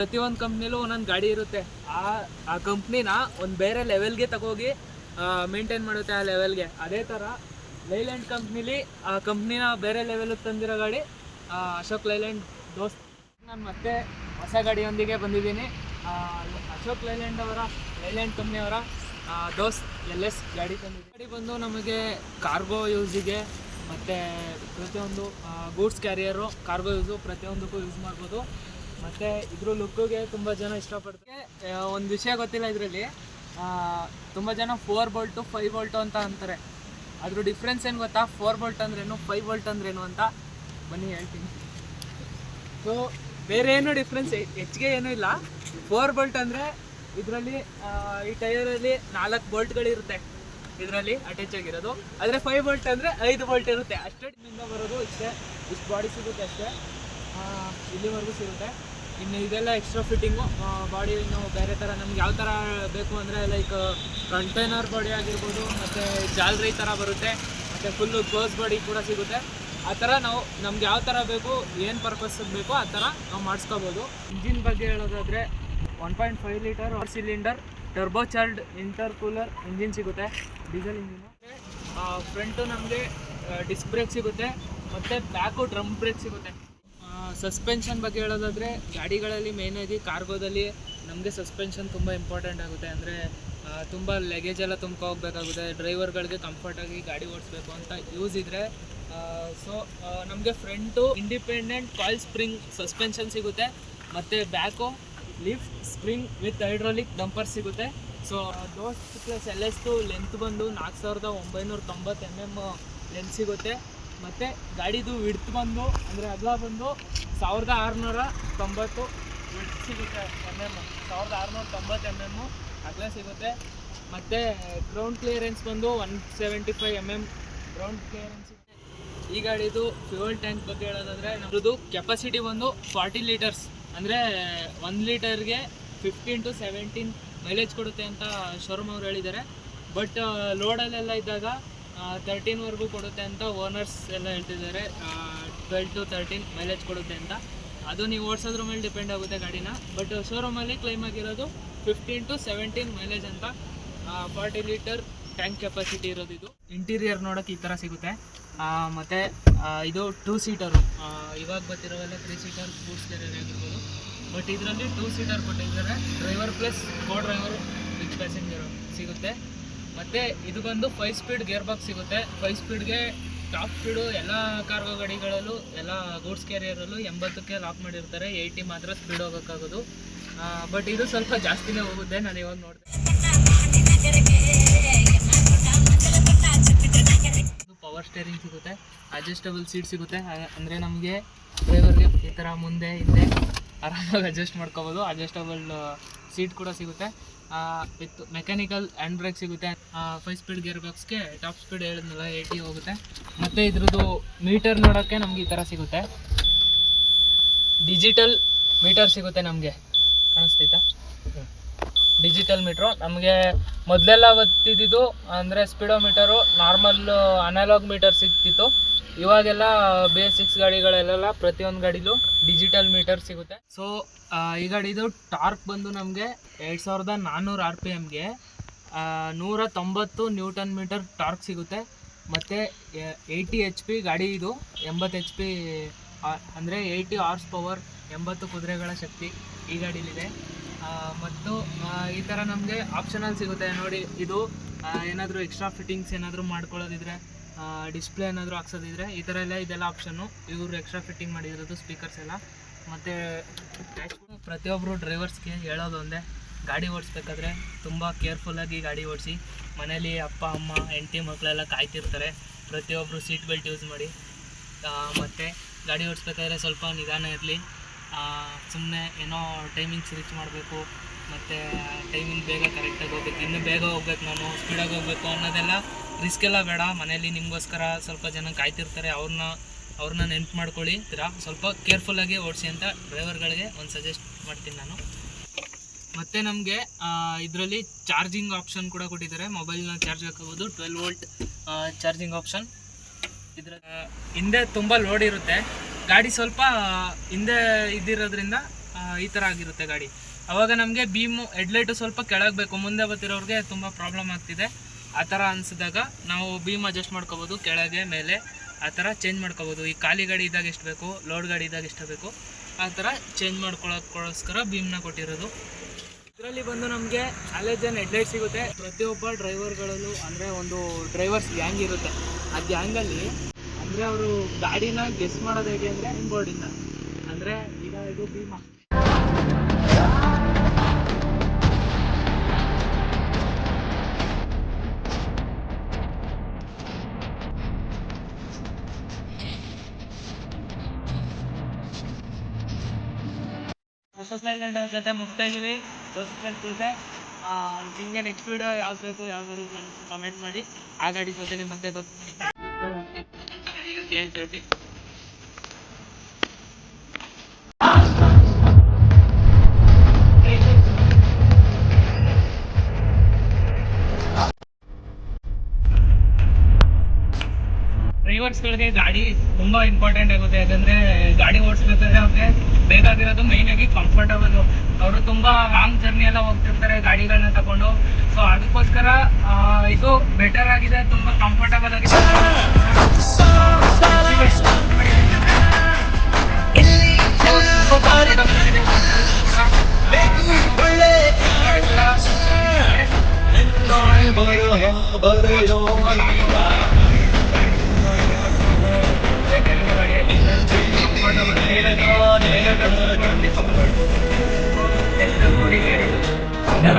ಪ್ರತಿಯೊಂದು ಕಂಪ್ನಿಲೂ ಒಂದೊಂದು ಗಾಡಿ ಇರುತ್ತೆ. ಆ ಆ ಕಂಪ್ನಿನ ಒಂದು ಬೇರೆ ಲೆವೆಲ್ಗೆ ತಗೋಗಿ ಮೇಂಟೈನ್ ಮಾಡುತ್ತೆ ಆ ಲೆವೆಲ್ಗೆ ಅದೇ ಥರ ಲೈಲ್ಯಾಂಡ್ ಕಂಪ್ನಿಲಿ ಆ ಕಂಪ್ನಿನ ಬೇರೆ ಲೆವೆಲ್ಗೆ ತಂದಿರೋ ಗಾಡಿ ಅಶೋಕ್ ಲೈಲ್ಯಾಂಡ್ ದೋಸ್ತ್. ನಾನು ಮತ್ತೆ ಹೊಸ ಗಾಡಿಯೊಂದಿಗೆ ಬಂದಿದ್ದೀನಿ. ಅಶೋಕ್ ಲೈಲ್ಯಾಂಡ್ ಅವರ ಲೈಲ್ಯಾಂಡ್ ಕಂಪ್ನಿಯವರ ದೋಸ್ತ್ ಎಲ್ ಎಸ್ ಗಾಡಿ ತಂದಿದ್ದೀನಿ. ಗಾಡಿ ಬಂದು ನಮಗೆ ಕಾರ್ಗೋ ಯೂಸಿಗೆ ಮತ್ತು ಪ್ರತಿಯೊಂದು ಗೂಡ್ಸ್ ಕ್ಯಾರಿಯರು ಕಾರ್ಗೋ ಯೂಸು ಪ್ರತಿಯೊಂದಕ್ಕೂ ಯೂಸ್ ಮಾಡ್ಬೋದು. ಮತ್ತು ಇದ್ರ ಲುಕ್ಕಿಗೆ ತುಂಬಾ ಜನ ಇಷ್ಟಪಡ್ತಾರೆ. ಒಂದು ವಿಷಯ ಗೊತ್ತಿಲ್ಲ ಇದರಲ್ಲಿ. ತುಂಬಾ ಜನ ಫೋರ್ ಬೋಲ್ಟು ಫೈವ್ ಬೋಲ್ಟು ಅಂತ ಅಂತಾರೆ. ಅದ್ರ ಡಿಫ್ರೆನ್ಸ್ ಏನು ಗೊತ್ತಾ? ಫೋರ್ ಬೋಲ್ಟ್ ಅಂದ್ರೇನು ಫೈವ್ ಬೋಲ್ಟ್ ಅಂದ್ರೇನು ಅಂತ ಬನ್ನಿ ಹೇಳ್ತೀನಿ. ಸೊ ಬೇರೆ ಏನು ಡಿಫ್ರೆನ್ಸ್ ಹೆಚ್ಚಿಗೆ ಏನೂ ಇಲ್ಲ. ಫೋರ್ ಬೋಲ್ಟ್ ಅಂದರೆ ಇದರಲ್ಲಿ ಈ ಟೈರಲ್ಲಿ ನಾಲ್ಕು ಬೋಲ್ಟ್ಗಳಿರುತ್ತೆ. ಇದರಲ್ಲಿ ಅಟ್ಯಾಚ್ ಆಗಿರೋದು. ಆದರೆ ಫೈವ್ ಬೋಲ್ಟ್ ಅಂದರೆ ಐದು ಬೋಲ್ಟ್ ಇರುತ್ತೆ. ಅಷ್ಟೇ ಬರೋದು ಇಷ್ಟೇ. ಇಷ್ಟು ಬಾಡಿ ಸಿಗುತ್ತೆ ಅಷ್ಟೇ. ಇಲ್ಲಿವರೆಗೂ ಸಿಗುತ್ತೆ. ಇನ್ನು ಇದೆಲ್ಲ ಎಕ್ಸ್ಟ್ರಾ ಫಿಟ್ಟಿಂಗು ಬಾಡಿ ಇನ್ನು ಬೇರೆ ಥರ ನಮ್ಗೆ ಯಾವ ಥರ ಬೇಕು ಅಂದರೆ ಲೈಕ್ ಕಂಟೈನರ್ ಬಾಡಿ ಆಗಿರ್ಬೋದು, ಮತ್ತು ಜಾಲ್ರಿ ಥರ ಬರುತ್ತೆ, ಮತ್ತು ಫುಲ್ಲು ಕ್ಲೋಸ್ ಬಾಡಿ ಕೂಡ ಸಿಗುತ್ತೆ. ಆ ಥರ ನಾವು, ನಮ್ಗೆ ಯಾವ ಥರ ಬೇಕು, ಏನು ಪರ್ಪಸ್ ಬೇಕು, ಆ ಥರ ನಾವು ಮಾಡಿಸ್ಕೋಬೋದು. ಇಂಜಿನ್ ಬಗ್ಗೆ ಹೇಳೋದಾದರೆ one point five litre cylinder turbocharged intercooler engine ಸಿಗುತ್ತೆ. Diesel engine. ಫ್ರಂಟು ನಮಗೆ ಡಿಸ್ಕ್ ಬ್ರೇಕ್ ಸಿಗುತ್ತೆ, ಮತ್ತು ಬ್ಯಾಕು ಡ್ರಮ್ ಬ್ರೇಕ್ ಸಿಗುತ್ತೆ. ಸಸ್ಪೆನ್ಷನ್ ಬಗ್ಗೆ ಹೇಳೋದಾದರೆ, ಗಾಡಿಗಳಲ್ಲಿ ಮೇಯ್ನಾಗಿ ಕಾರ್ಗೋದಲ್ಲಿ ನಮಗೆ ಸಸ್ಪೆನ್ಷನ್ ತುಂಬ ಇಂಪಾರ್ಟೆಂಟ್ ಆಗುತ್ತೆ. ಅಂದರೆ ತುಂಬ ಲಗೇಜ್ ಎಲ್ಲ ತುಂಬ್ಕೊ ಹೋಗ್ಬೇಕಾಗುತ್ತೆ. ಡ್ರೈವರ್ಗಳಿಗೆ ಕಂಫರ್ಟಾಗಿ ಗಾಡಿ ಓಡಿಸ್ಬೇಕು ಅಂತ ಯೂಸ್ ಇದ್ದರೆ ಸೊ ನಮಗೆ front independent coil spring suspension ಸಿಗುತ್ತೆ. ಮತ್ತು back lift spring with hydraulic damper ಸಿಗುತ್ತೆ. ಸೊ ದೋಸ್ತ್ ಪ್ಲಸ್ ಎಲ್ ಎಸ್ದು ಲೆಂತ್ ಬಂದು ನಾಲ್ಕು ಸಾವಿರದ ಒಂಬೈನೂರ ತೊಂಬತ್ತು ಎಂ ಎಂ ಲೆಂತ್ ಸಿಗುತ್ತೆ. ಮತ್ತು ಗಾಡಿದು ವಿಡ್ತ್ ಬಂದು, ಅಂದರೆ ಅಗಲ ಬಂದು ಸಾವಿರದ ಆರುನೂರ ತೊಂಬತ್ತು. ಸಿಗುತ್ತೆ ಎಂ ಎಂ ಸಾವಿರದ ಆರುನೂರ ತೊಂಬತ್ತು ಎಂ ಎಮ್ಮು ಅಗಲ ಸಿಗುತ್ತೆ. ಮತ್ತು ಗ್ರೌಂಡ್ ಕ್ಲಿಯರೆನ್ಸ್ ಬಂದು one seventy five M M ground clearance ಈ ಗಾಡಿದು ಫ್ಯೂಯಲ್ ಟ್ಯಾಂಕ್ ಬಗ್ಗೆ ಹೇಳೋದಾದರೆ ನಮ್ಮದು ಕೆಪಾಸಿಟಿ ಬಂದು ಫಾರ್ಟಿ ಲೀಟರ್ಸ್ ಅಂದರೆ ಒಂದು ಲೀಟರ್ಗೆ ಫಿಫ್ಟೀನ್ ಟು ಸೆವೆಂಟೀನ್ ಮೈಲೇಜ್ ಕೊಡುತ್ತೆ ಅಂತ ಶೋರೂಮ್ ಅವ್ರು ಹೇಳಿದ್ದಾರೆ. ಬಟ್ ಲೋಡಲ್ಲೆಲ್ಲ ಇದ್ದಾಗ ತರ್ಟೀನ್ವರೆಗೂ ಕೊಡುತ್ತೆ ಅಂತ ಓನರ್ಸ್ ಎಲ್ಲ ಹೇಳ್ತಿದ್ದಾರೆ. ಟ್ವೆಲ್ ಟು ತರ್ಟೀನ್ ಮೈಲೇಜ್ ಕೊಡುತ್ತೆ ಅಂತ. ಅದು ನೀವು ಓಡಿಸೋದ್ರ ಮೇಲೆ ಡಿಪೆಂಡ್ ಆಗುತ್ತೆ ಗಾಡಿನ. ಬಟ್ ಶೋರೂಮಲ್ಲಿ ಕ್ಲೈಮ್ ಆಗಿರೋದು ಫಿಫ್ಟೀನ್ ಟು ಸೆವೆಂಟೀನ್ ಮೈಲೇಜ್ ಅಂತ ಫಾರ್ಟಿ ಲೀಟರ್ ಟ್ಯಾಂಕ್ ಕೆಪಾಸಿಟಿ ಇರೋದು ಇದು. ಇಂಟೀರಿಯರ್ ನೋಡೋಕೆ ಈ ಥರ ಸಿಗುತ್ತೆ. ಮತ್ತು ಇದು ಟೂ ಸೀಟರು ಇವಾಗ ಬರ್ತಿರೋವೆಲ್ಲ ತ್ರೀ ಸೀಟರ್ ಫೋರ್ ಕ್ಯಾರಿಯರ್ ಆಗಿರ್ಬೋದು. ಬಟ್ ಇದರಲ್ಲಿ ಟೂ ಸೀಟರ್ ಕೊಟ್ಟಿದ್ದಾರೆ. Driver plus co driver with passenger ಸಿಗುತ್ತೆ. ಮತ್ತು ಇದು ಬಂದು ಫೈವ್ ಸ್ಪೀಡ್ ಗೇರ್ ಬಾಕ್ಸ್ ಸಿಗುತ್ತೆ ಫೈವ್ ಸ್ಪೀಡ್ಗೆ ಟಾಪ್ ಸ್ಪೀಡು ಎಲ್ಲ ಕಾರ್ಗೋ ಗಾಡಿಗಳಲ್ಲೂ, ಎಲ್ಲ ಗೂಡ್ಸ್ ಕ್ಯಾರಿಯರಲ್ಲೂ ಎಂಬತ್ತಕ್ಕೆ ಲಾಕ್ ಮಾಡಿರ್ತಾರೆ. ಏಯ್ಟಿ ಮಾತ್ರ ಸ್ಪೀಡ್ ಹೋಗೋಕ್ಕಾಗೋದು. ಬಟ್ ಇದು ಸ್ವಲ್ಪ ಜಾಸ್ತಿನೇ ಹೋಗುತ್ತೆ. ನಾನು ಇವಾಗ ನೋಡಿದೆ ಪವರ್ ಸ್ಟೇರಿಂಗ್ ಸಿಗುತ್ತೆ. ಅಡ್ಜಸ್ಟಬಲ್ ಸೀಟ್ ಸಿಗುತ್ತೆ. ಅಂದರೆ ನಮಗೆ ಡ್ರೈವರ್ಗೆ ಈ ಥರ ಮುಂದೆ, ಹಿಂದೆ ಆರಾಮಾಗಿ ಅಡ್ಜಸ್ಟ್ ಮಾಡ್ಕೋಬೋದು. ಅಡ್ಜಸ್ಟಬಲ್ ಸೀಟ್ ಕೂಡ ಸಿಗುತ್ತೆ. ವಿತ್ ಮೆಕ್ಯಾನಿಕಲ್ ಹ್ಯಾಂಡ್ ಬ್ರೇಕ್ ಸಿಗುತ್ತೆ. ಫೈವ್ ಸ್ಪೀಡ್ ಗೇರ್ ಬಾಕ್ಸ್ಗೆ ಟಾಪ್ ಸ್ಪೀಡ್ ಹೇಳಿದ್ನಲ್ಲ ಏಯ್ಟಿ ಹೋಗುತ್ತೆ. ಮತ್ತು ಇದ್ರದ್ದು ಮೀಟರ್ ನೋಡೋಕ್ಕೆ ನಮ್ಗೆ ಈ ಥರ ಸಿಗುತ್ತೆ. ಡಿಜಿಟಲ್ ಮೀಟರ್ ಸಿಗುತ್ತೆ ನಮಗೆ. ಕಾಣಿಸ್ತೈತಾ ಡಿಜಿಟಲ್ ಮೀಟ್ರು. ನಮಗೆ ಮೊದಲೆಲ್ಲ ಗೊತ್ತಿದ್ದು ಅಂದರೆ speedometer normal analog meter ಸಿಗ್ತಿತ್ತು ಇವಾಗೆಲ್ಲ ಬೇಸಿಕ್ಸ್ ಗಾಡಿಗಳಲ್ಲೆಲ್ಲ ಪ್ರತಿಯೊಂದು ಗಾಡಿಲೂ ಡಿಜಿಟಲ್ ಮೀಟರ್ ಸಿಗುತ್ತೆ. ಸೊ ಈ ಗಾಡಿದು ಟಾರ್ಕ್ ಬಂದು ನಮಗೆ ಎರಡು ಸಾವಿರದ ನಾನ್ನೂರು ಆರ್ ಪಿ ಎಮ್ಗೆ ನೂರ ತೊಂಬತ್ತು ನ್ಯೂಟನ್ ಮೀಟರ್ ಟಾರ್ಕ್ ಸಿಗುತ್ತೆ. ಮತ್ತು ಏಯ್ಟಿ ಎಚ್ ಪಿ ಗಾಡಿ ಇದು, ಎಂಬತ್ತು ಎಚ್ ಪಿ ಅಂದರೆ ಏಯ್ಟಿ ಆರ್ಸ್ ಪವರ್, ಎಂಬತ್ತು ಕುದುರೆಗಳ ಶಕ್ತಿ ಈ ಗಾಡೀಲಿದೆ. ಮತ್ತು ಈ ಥರ ನಮಗೆ ಆಪ್ಷನಲ್ ಸಿಗುತ್ತೆ. ನೋಡಿ, ಇದು ಏನಾದರೂ ಎಕ್ಸ್ಟ್ರಾ ಫಿಟ್ಟಿಂಗ್ಸ್ ಏನಾದರೂ ಮಾಡ್ಕೊಳ್ಳೋದಿದ್ರೆ ಡಿಸ್ಪ್ಲೇ ಏನಾದರೂ ಹಾಕ್ಸೋದಿದ್ರೆ, ಈ ಥರ ಎಲ್ಲ ಇದೆಲ್ಲ ಆಪ್ಷನ್ನು ಇವರು ಎಕ್ಸ್ಟ್ರಾ ಫಿಟ್ಟಿಂಗ್ ಮಾಡಿರೋದು ಸ್ಪೀಕರ್ಸ್ ಎಲ್ಲ. ಮತ್ತು ಪ್ರತಿಯೊಬ್ಬರು ಡ್ರೈವರ್ಸ್ಗೆ ಹೇಳೋದು ಒಂದೇ, ಗಾಡಿ ಓಡಿಸ್ಬೇಕಾದ್ರೆ ತುಂಬ ಕೇರ್ಫುಲ್ಲಾಗಿ ಗಾಡಿ ಓಡಿಸಿ, ಮನೇಲಿ ಅಪ್ಪ, ಅಮ್ಮ, ಹೆಂಡತಿ ಮಕ್ಕಳೆಲ್ಲ ಕಾಯ್ತಿರ್ತಾರೆ. ಪ್ರತಿಯೊಬ್ಬರು ಸೀಟ್ ಬೆಲ್ಟ್ ಯೂಸ್ ಮಾಡಿ ಮತ್ತು ಗಾಡಿ ಓಡಿಸ್ಬೇಕಾದ್ರೆ ಸ್ವಲ್ಪ ನಿಧಾನ ಇರಲಿ. ಸುಮ್ಮನೆ ಏನೋ ಟೈಮಿಂಗ್ಸ್ ರೀಚ್ ಮಾಡಬೇಕು, ಮತ್ತು ಟೈಮಿಂಗ್ ಬೇಗ ಕರೆಕ್ಟಾಗಿ ಹೋಗ್ಬೇಕು, ಇನ್ನೂ ಬೇಗ ಹೋಗ್ಬೇಕು ನಾನು ಸ್ಪೀಡಾಗಿ ಹೋಗ್ಬೇಕು ಅನ್ನೋದೆಲ್ಲ ರಿಸ್ಕ್ ಎಲ್ಲ ಬೇಡ. ಮನೇಲಿ ನಿಮಗೋಸ್ಕರ ಸ್ವಲ್ಪ ಜನ ಕಾಯ್ತಿರ್ತಾರೆ, ಅವ್ರನ್ನ ಅವ್ರನ್ನ ನೆನ್ಪು ಮಾಡ್ಕೊಳ್ಳಿ. ತೀರಾ ಸ್ವಲ್ಪ ಕೇರ್ಫುಲ್ಲಾಗಿ ಓಡಿಸಿ ಅಂತ ಡ್ರೈವರ್ಗಳಿಗೆ ಒಂದು ಸಜೆಸ್ಟ್ ಮಾಡ್ತೀನಿ ನಾನು. ಮತ್ತು ನಮಗೆ ಇದರಲ್ಲಿ ಚಾರ್ಜಿಂಗ್ ಆಪ್ಷನ್ ಕೂಡ ಕೊಟ್ಟಿದ್ದಾರೆ. ಮೊಬೈಲ್ನ ಚಾರ್ಜ್ ಹಾಕೋಬೋದು ಟ್ವೆಲ್ ವೋಲ್ಟ್ ಚಾರ್ಜಿಂಗ್ ಆಪ್ಷನ್ ಇದರ ಹಿಂದೆ ತುಂಬ ಲೋಡ್ ಇರುತ್ತೆ. ಗಾಡಿ ಸ್ವಲ್ಪ ಹಿಂದೆ ಇದ್ದಿರೋದ್ರಿಂದ ಈ ಥರ ಆಗಿರುತ್ತೆ ಗಾಡಿ. ಅವಾಗ ನಮಗೆ ಬೀಮು ಹೆಡ್ಲೈಟು ಸ್ವಲ್ಪ ಕೆಳಗೆ ಬೇಕು. ಮುಂದೆ ಬರ್ತಿರೋರಿಗೆ ತುಂಬ ಪ್ರಾಬ್ಲಮ್ ಆಗ್ತಿದೆ. ಆ ಥರ ಅನಿಸಿದಾಗ ನಾವು ಬೀಮ್ ಅಡ್ಜಸ್ಟ್ ಮಾಡ್ಕೋಬೋದು. ಕೆಳಗೆ, ಮೇಲೆ ಆ ಥರ ಚೇಂಜ್ ಮಾಡ್ಕೋಬೋದು. ಈ ಖಾಲಿ ಗಾಡಿ ಇದ್ದಾಗ ಎಷ್ಟು ಬೇಕು? ಲೋಡ್ ಗಾಡಿ ಇದ್ದಾಗ ಎಷ್ಟು ಬೇಕು? ಆ ಥರ ಚೇಂಜ್ ಮಾಡ್ಕೊಳ್ಳೋಕ್ಕೋಸ್ಕರ ಬೀಮ್ನ ಕೊಟ್ಟಿರೋದು. ಇದರಲ್ಲಿ ಬಂದು ನಮಗೆ ಅಲೆಜನ್ ಹೆಡ್ಲೈಟ್ ಸಿಗುತ್ತೆ. ಪ್ರತಿಯೊಬ್ಬ ಡ್ರೈವರ್ಗಳಲ್ಲೂ ಅಂದರೆ ಒಂದು ಡ್ರೈವರ್ಸ್ ಗ್ಯಾಂಗ್ ಇರುತ್ತೆ. ಆ ಗ್ಯಾಂಗಲ್ಲಿ ಅಂದರೆ ಅವರು ಗಾಡಿನ ಗೆಸ್ ಮಾಡೋದು ಹೇಗೆ ಅಂದರೆ ಬೋರ್ಡಿಂದ. ಅಂದ್ರೆ ಈಗ ಇದು ಭೀಮಾ. ಜೊತೆ ಮುಗ್ತಾ ಇದೀವಿ ಜೊತೆ ನಿಮಗೆ ನೆಕ್ಸ್ಟ್ ವೀಡಿಯೋ ಯಾವ್ದು ಬೇಕು ಯಾವ್ದು ಕಮೆಂಟ್ ಮಾಡಿ. ಆ ಗಾಡಿ ಜೊತೆ ಮತ್ತೆ ಏನು ಹೇಳಿ ಡ್ರೈವರ್ಸ್ಗಳಿಗೆ ಗಾಡಿ ತುಂಬಾ ಇಂಪಾರ್ಟೆಂಟ್ ಆಗುತ್ತೆ. ಯಾಕಂದ್ರೆ ಗಾಡಿ ಓಡಿಸ್ಬೇಕಾದ್ರೆ ಅವ್ರಿಗೆ ಬೇಕಾಗಿರೋದು ಮೈನ್ ಆಗಿ ಕಂಫರ್ಟಬಲ್ ಅವರು ತುಂಬಾ ಲಾಂಗ್ ಜರ್ನಿ ಎಲ್ಲ ಹೋಗ್ತಿರ್ತಾರೆ ಗಾಡಿಗಳನ್ನ ತಗೊಂಡು. ಸೊ ಅದಕ್ಕೋಸ್ಕರ ಇದು ಬೆಟರ್ ಆಗಿದೆ, ತುಂಬಾ ಕಂಫರ್ಟಬಲ್ ಆಗಿದೆ. 세상에 버려 좋은 내가 내가 내가 내가 내가 내가 내가 내가 내가